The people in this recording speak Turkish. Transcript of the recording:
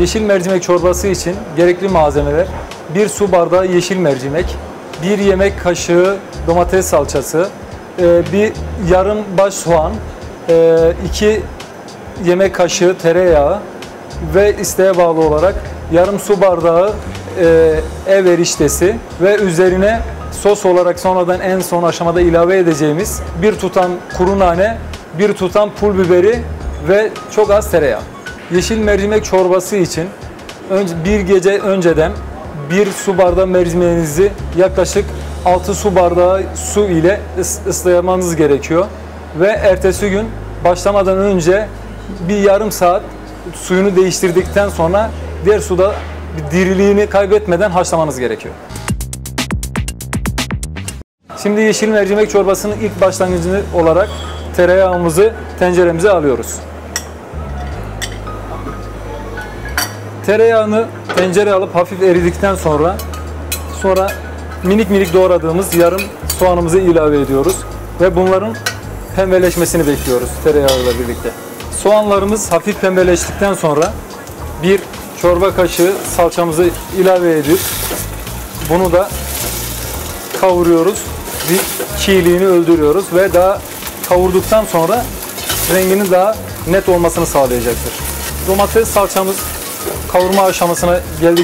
Yeşil mercimek çorbası için gerekli malzemeler 1 su bardağı yeşil mercimek, 1 yemek kaşığı domates salçası, e, bir yarım baş soğan, 2 yemek kaşığı tereyağı ve isteğe bağlı olarak yarım su bardağı e, ev eriştesi ve üzerine sos olarak sonradan en son aşamada ilave edeceğimiz bir tutam kuru nane, bir tutam pul biberi ve çok az tereyağı. Yeşil mercimek çorbası için önce bir gece önceden bir su bardağı mercimeğinizi yaklaşık 6 su bardağı su ile ıs- ıslamanız gerekiyor. Ve ertesi gün başlamadan önce bir yarım saat suyunu değiştirdikten sonra diğer suda bir diriliğini kaybetmeden haşlamanız gerekiyor. Şimdi yeşil mercimek çorbasının ilk başlangıcı olarak tereyağımızı tenceremize alıyoruz. Tereyağını tencereye alıp hafif eridikten sonra sonra minik minik doğradığımız yarım soğanımızı ilave ediyoruz ve bunların pembeleşmesini bekliyoruz tereyağıyla birlikte. Soğanlarımız hafif pembeleştikten sonra bir çorba kaşığı salçamızı ilave edip bunu da kavuruyoruz. Bir çiğliğini öldürüyoruz ve daha kavurduktan sonra renginin daha net olmasını sağlayacaktır. Domates salçamız kavurma aşamasına geldik